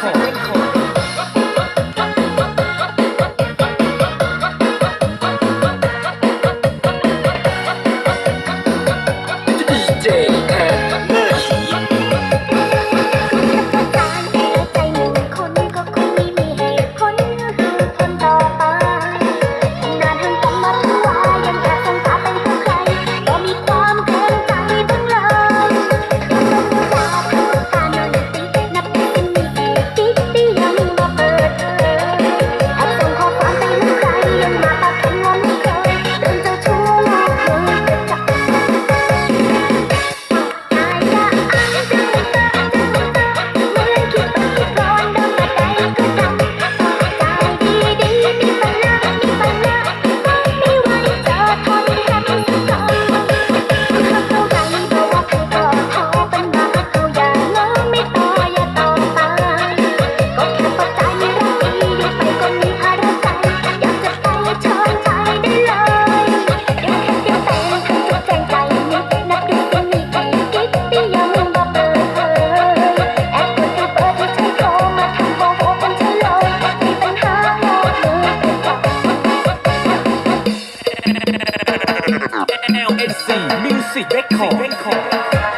ขอ NC Music Record